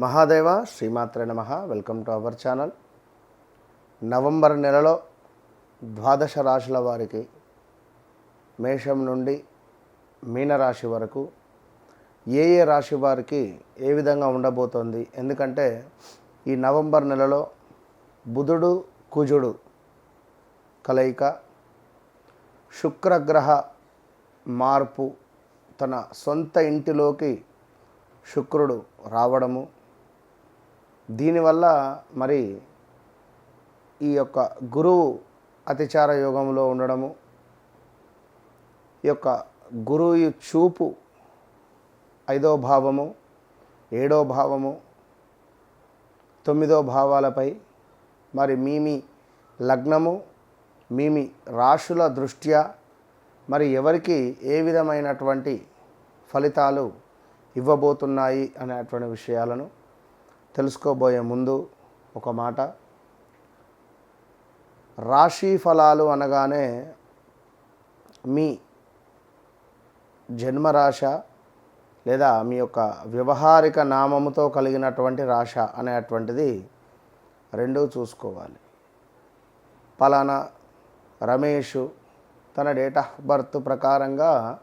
మహాదేవ శ్రీమాత్రే నమ. Welcome to our channel. November నెలలో ద్వాదశ రాశుల వారికి మేషం నుండి మీనరాశి వరకు ఏ ఏ రాశి వారికి ఏ విధంగా ఉండబోతోంది? ఎందుకంటే ఈ నవంబర్ నెలలో బుధుడు కుజుడు కలయిక శుక్రగ్రహ మార్పు తన సొంత ఇంటిలోకి శుక్రుడు రావడము దీనివల్ల మరి ఈ యొక్క గురువు అతిచార యోగంలో ఉండడము ఈ యొక్క గురువు చూపు ఐదో భావము ఏడో భావము తొమ్మిదో భావాలపై మరి మీమి లగ్నము మీ రాశుల దృష్ట్యా మరి ఎవరికి ఏ విధమైనటువంటి ఫలితాలు ఇవ్వబోతున్నాయి అనేటువంటి విషయాలను తెలుసుకోబోయే ముందు ఒక మాట. రాశి ఫలాలు అనగానే మీ జన్మరాశ లేదా మీ యొక్క వ్యవహారిక నామముతో కలిగినటువంటి రాశ అనేటువంటిది రెండూ చూసుకోవాలి. పలానా రమేష్ తన డేట్ ఆఫ్ బర్త్ ప్రకారంగా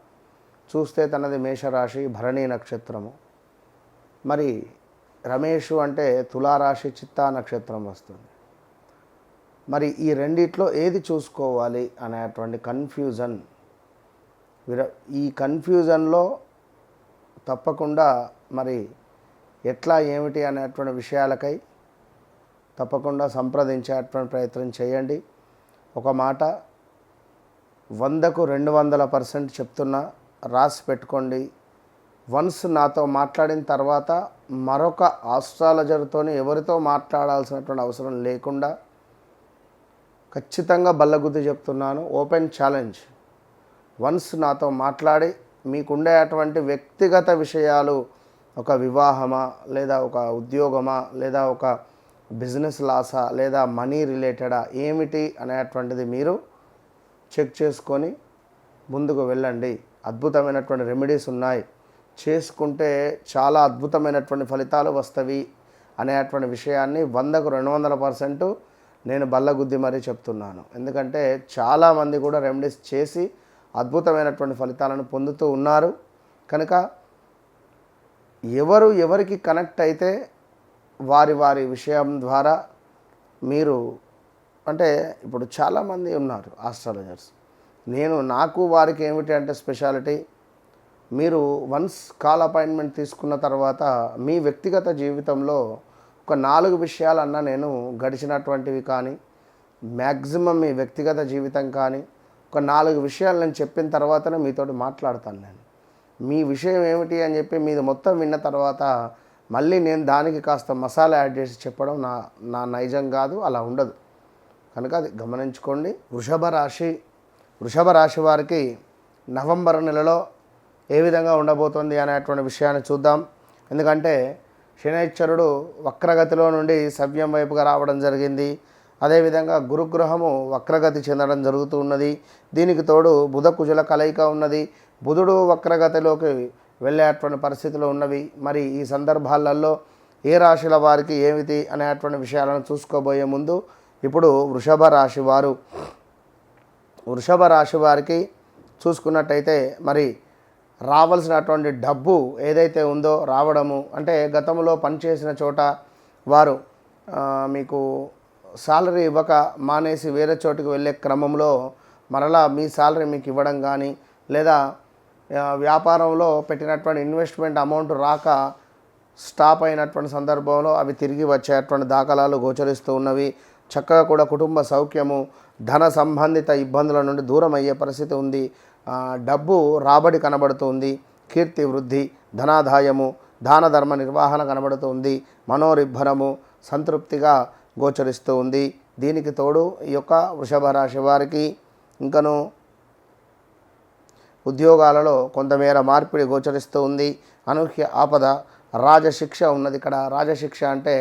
చూస్తే తనది మేషరాశి భరణీ నక్షత్రము. మరి రమేష్ అంటే తులారాశి చిత్తా నక్షత్రం వస్తుంది. మరి ఈ రెండిట్లో ఏది చూసుకోవాలి అనేటువంటి కన్ఫ్యూజన్ విర ఈ కన్ఫ్యూజన్లో తప్పకుండా మరి ఎట్లా ఏమిటి అనేటువంటి విషయాలకై తప్పకుండా సంప్రదించేటువంటి ప్రయత్నం చేయండి. ఒక మాట వందకు రెండు వందల పర్సెంట్ చెప్తున్నా రాసి పెట్టుకోండి. వన్స్ నాతో మాట్లాడిన తర్వాత మరొక ఆస్ట్రాలజర్తో ఎవరితో మాట్లాడాల్సినటువంటి అవసరం లేకుండా ఖచ్చితంగా బల్లగుద్ది చెప్తున్నాను. Open challenge. వన్స్ నాతో మాట్లాడి మీకుండే అటువంటి వ్యక్తిగత విషయాలు ఒక వివాహమా లేదా ఒక ఉద్యోగమా లేదా ఒక బిజినెస్ లాసా లేదా మనీ రిలేటెడా ఏమిటి అనేటువంటిది మీరు చెక్ చేసుకొని ముందుకు వెళ్ళండి. అద్భుతమైనటువంటి రెమెడీస్ ఉన్నాయి. చేసుకుంటే చాలా అద్భుతమైనటువంటి ఫలితాలు వస్తవి అనేటువంటి విషయాన్ని వందకు రెండు వందల పర్సెంట్ నేను బల్లగుద్ది మరీ చెప్తున్నాను. ఎందుకంటే చాలామంది కూడా రెమెడీస్ చేసి అద్భుతమైనటువంటి ఫలితాలను పొందుతూ ఉన్నారు. కనుక ఎవరు ఎవరికి కనెక్ట్ అయితే వారి వారి విషయం ద్వారా మీరు అంటే ఇప్పుడు చాలామంది ఉన్నారు ఆస్ట్రాలజర్స్. నేను నాకు వారికి ఏమిటి అంటే స్పెషాలిటీ? మీరు వన్స్ కాల్ అపాయింట్మెంట్ తీసుకున్న తర్వాత మీ వ్యక్తిగత జీవితంలో ఒక నాలుగు విషయాలన్నా నేను గడిచినటువంటివి కానీ మ్యాక్సిమం మీ వ్యక్తిగత జీవితం కానీ ఒక నాలుగు విషయాలు నేను చెప్పిన తర్వాతనే మీతోటి మాట్లాడతాను నేను. మీ విషయం ఏమిటి అని చెప్పి మీది మొత్తం విన్న తర్వాత మళ్ళీ నేను దానికి కాస్త మసాలా యాడ్ చేసి చెప్పడం నా నా నైజం కాదు అలా ఉండదు. కనుక అది గమనించుకోండి. వృషభ రాశి వృషభ రాశి వారికి నవంబర్ నెలలో ఏ విధంగా ఉండబోతుంది అనేటువంటి విషయాన్ని చూద్దాం. ఎందుకంటే శనైశ్వరుడు వక్రగతిలో నుండి సవ్యం వైపుగా రావడం జరిగింది. అదేవిధంగా గురుగ్రహము వక్రగతి చెందడం జరుగుతూ ఉన్నది. దీనికి తోడు బుధ కుజుల కలయిక ఉన్నది. బుధుడు వక్రగతిలోకి వెళ్ళేటువంటి పరిస్థితులు ఉన్నవి. మరి ఈ సందర్భాలలో ఏ రాశుల వారికి ఏమిటి అనేటువంటి విషయాలను చూసుకోబోయే ముందు ఇప్పుడు వృషభ రాశి వారు. వృషభ రాశి వారికి చూసుకున్నట్టయితే మరి రావాల్సినటువంటి డబ్బు ఏదైతే ఉందో రావడము. అంటే గతంలో పనిచేసిన చోట వారు మీకు శాలరీ ఇవ్వక మానేసి వేరే చోటుకు వెళ్ళే క్రమంలో మరలా మీ సాలరీ మీకు ఇవ్వడం కానీ లేదా వ్యాపారంలో పెట్టినటువంటి ఇన్వెస్ట్మెంట్ అమౌంట్ రాక స్టాప్ అయినటువంటి సందర్భంలో అవి తిరిగి వచ్చేటువంటి దాఖలాలు గోచరిస్తూ ఉన్నవి. చక్కగా కూడా కుటుంబ సౌఖ్యము ధన సంబంధిత ఇబ్బందుల నుండి దూరం అయ్యే పరిస్థితి ఉంది. డబ్బు రాబడి కనబడుతుంది కీర్తి వృద్ధి ధనాదాయము దాన ధర్మ నిర్వహణ కనబడుతుంది మనోరిబ్బరము సంతృప్తిగా గోచరిస్తూ ఉంది దీనికి తోడు ఈ యొక్క వృషభ రాశి వారికి ఇంకను ఉద్యోగాలలో కొంతమేర మార్పిడి గోచరిస్తూ ఉంది అనూహ్య ఆపద రాజశిక్ష ఉన్నది ఇక్కడ. రాజశిక్ష అంటే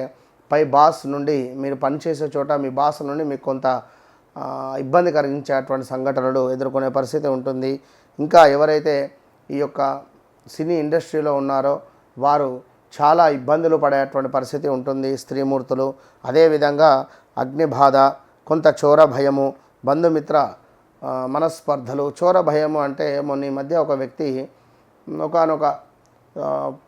పై బాస్ నుండి మీరు పనిచేసే చోట మీ బాస్ నుండి మీకు కొంత ఇబ్బంది కలిగించేటువంటి సంఘటనలు ఎదుర్కొనే పరిస్థితి ఉంటుంది. ఇంకా ఎవరైతే ఈ యొక్క సినీ ఇండస్ట్రీలో ఉన్నారో వారు చాలా ఇబ్బందులు పడేటువంటి పరిస్థితి ఉంటుంది. స్త్రీమూర్తులు అదేవిధంగా అగ్నిబాధ కొంత చోర భయము బంధుమిత్ర మనస్పర్ధలు. చోర భయము అంటే మొన్న ఈ మధ్య ఒక వ్యక్తి ఒకనొక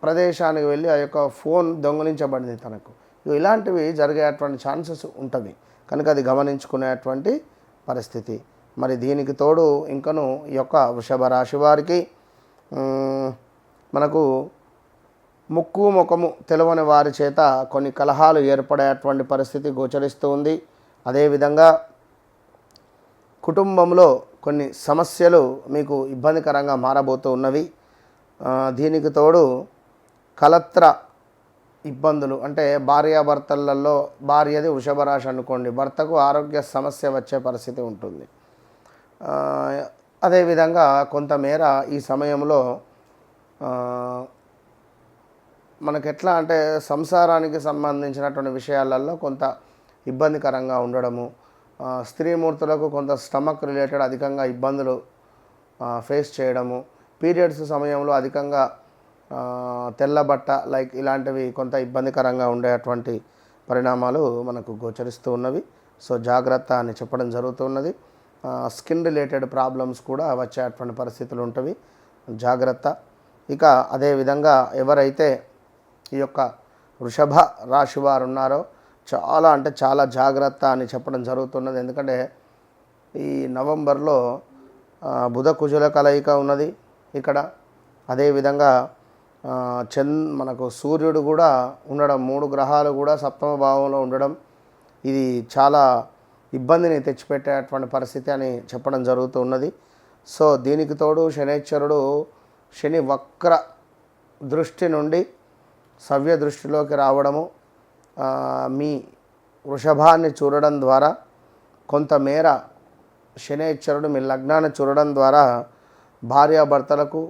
ప్రదేశానికి వెళ్ళి ఆ యొక్క ఫోన్ దొంగిలించబడింది తనకు. ఇలాంటివి జరిగేటువంటి ఛాన్సెస్ ఉంటుంది. కనుక అది గమనించుకునేటువంటి పరిస్థితి. మరి దీనికి తోడు ఇంకను ఈ యొక్క వృషభ రాశి వారికి మనకు ముక్కు ముఖము తెలవని వారి చేత కొన్ని కలహాలు ఏర్పడేటువంటి పరిస్థితి గోచరిస్తూ ఉంది. అదేవిధంగా కుటుంబంలో కొన్ని సమస్యలు మీకు ఇబ్బందికరంగా మారబోతూ ఉన్నవి. దీనికి తోడు కలత్ర ఇబ్బందులు. అంటే భార్యాభర్తలలో భార్యది వృషభ రాశి అనుకోండి భర్తకు ఆరోగ్య సమస్య వచ్చే పరిస్థితి ఉంటుంది. అదేవిధంగా కొంతమేర ఈ సమయంలో మనకెట్లా ఎట్లా అంటే సంసారానికి సంబంధించినటువంటి విషయాలలో కొంత ఇబ్బందికరంగా ఉండడము స్త్రీమూర్తులకు కొంత స్టమక్ రిలేటెడ్ అధికంగా ఇబ్బందులు ఫేస్ చేయడము పీరియడ్స్ సమయంలో అధికంగా తెల్లబట్ట లైక్ ఇలాంటివి కొంత ఇబ్బందికరంగా ఉండేటువంటి పరిణామాలు మనకు గోచరిస్తూ ఉన్నవి. సో జాగ్రత్త అని చెప్పడం జరుగుతున్నది స్కిన్ రిలేటెడ్ ప్రాబ్లమ్స్ కూడా వచ్చేటువంటి పరిస్థితులు ఉంటవి. జాగ్రత్త. ఇక అదేవిధంగా ఎవరైతే ఈ యొక్క వృషభ రాశి వారు ఉన్నారో చాలా అంటే చాలా జాగ్రత్త అని చెప్పడం జరుగుతున్నది. ఎందుకంటే ఈ నవంబర్లో బుధ కుజుల కలయిక ఉన్నది ఇక్కడ. అదేవిధంగా చంద్ మనకు సూర్యుడు కూడా ఉండడం మూడు గ్రహాలు కూడా సప్తమ భావంలో ఉండడం ఇది చాలా ఇబ్బందిని తెచ్చిపెట్టేటువంటి పరిస్థితి అని చెప్పడం జరుగుతూ ఉన్నది. సో దీనికి తోడు శనేశ్వరుడు శని వక్ర దృష్టి నుండి సవ్య దృష్టిలోకి రావడము మీ వృషభాన్ని చూడడం ద్వారా కొంతమేర శనేశ్వరుడు మీ లగ్నాన్ని చూడడం ద్వారా భార్యాభర్తలకు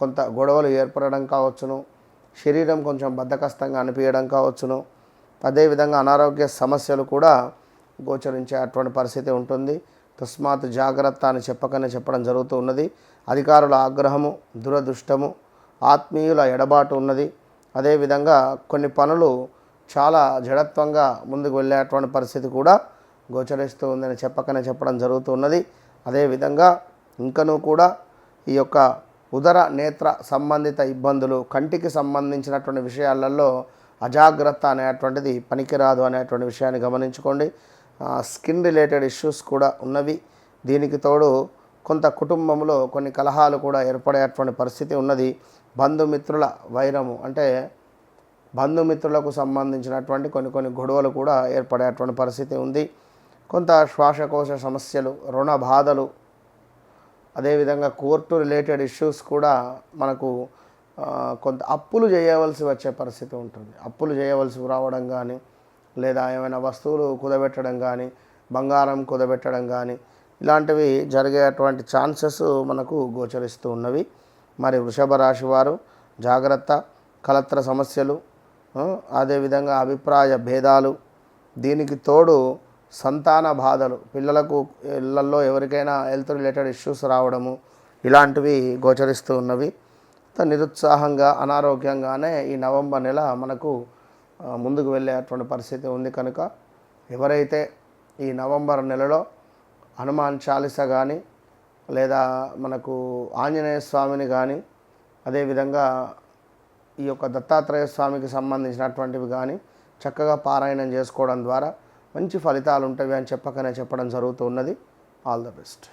కొంత గొడవలు ఏర్పడడం కావచ్చును. శరీరం కొంచెం బద్ధకస్తంగా అనిపించడం కావచ్చును. అదేవిధంగా అనారోగ్య సమస్యలు కూడా గోచరించే అటువంటి పరిస్థితి ఉంటుంది. తస్మాత్ జాగ్రత్త అని చెప్పకనే చెప్పడం జరుగుతూ ఉన్నది. అధికారుల ఆగ్రహము దురదృష్టము ఆత్మీయుల ఎడబాటు ఉన్నది. అదేవిధంగా కొన్ని పనులు చాలా జడత్వంగా ముందుకు వెళ్ళేటువంటి పరిస్థితి కూడా గోచరిస్తూ ఉందని చెప్పకనే చెప్పడం జరుగుతున్నది అదేవిధంగా ఇంకనూ కూడా ఈ యొక్క ఉదర నేత్ర సంబంధిత ఇబ్బందులు కంటికి సంబంధించినటువంటి విషయాలలో అజాగ్రత్త అనేటువంటిది పనికిరాదు అనేటువంటి విషయాన్ని గమనించుకోండి. స్కిన్ రిలేటెడ్ ఇష్యూస్ కూడా ఉన్నవి. దీనికి తోడు కొంత కుటుంబంలో కొన్ని కలహాలు కూడా ఏర్పడేటువంటి పరిస్థితి ఉన్నది. బంధుమిత్రుల వైరము అంటే బంధుమిత్రులకు సంబంధించినటువంటి కొన్ని కొన్ని గొడవలు కూడా ఏర్పడేటువంటి పరిస్థితి ఉంది. కొంత శ్వాసకోశ సమస్యలు రుణ బాధలు అదేవిధంగా కోర్టు రిలేటెడ్ ఇష్యూస్ కూడా మనకు కొంత అప్పులు చేయవలసి వచ్చే పరిస్థితి ఉంటుంది. అప్పులు చేయవలసి రావడం కానీ లేదా ఏమైనా వస్తువులు కుదబెట్టడం కానీ బంగారం కుదబెట్టడం కానీ ఇలాంటివి జరిగేటువంటి ఛాన్సెస్ మనకు గోచరిస్తూ ఉన్నవి. మరి వృషభ రాశి వారు జాగ్రత్త కలత్ర సమస్యలు అదేవిధంగా అభిప్రాయ భేదాలు దీనికి తోడు సంతాన బాధలు. పిల్లలకు ఇళ్ళలో ఎవరికైనా హెల్త్ రిలేటెడ్ ఇష్యూస్ రావడము ఇలాంటివి గోచరిస్తూ ఉన్నవి. నిరుత్సాహంగా అనారోగ్యంగానే ఈ నవంబర్ నెల మనకు ముందుకు వెళ్ళేటువంటి పరిస్థితి ఉంది కనుక ఎవరైతే ఈ నవంబర్ నెలలో హనుమాన్ చాలీస కానీ లేదా మనకు ఆంజనేయ స్వామిని కానీ అదేవిధంగా ఈ యొక్క దత్తాత్రేయ స్వామికి సంబంధించినటువంటివి కానీ చక్కగా పారాయణం చేసుకోవడం ద్వారా మంచి ఫలితాలు ఉంటాయి అని చెప్పకనే చెప్పడం జరుగుతూ ఉన్నది. All the best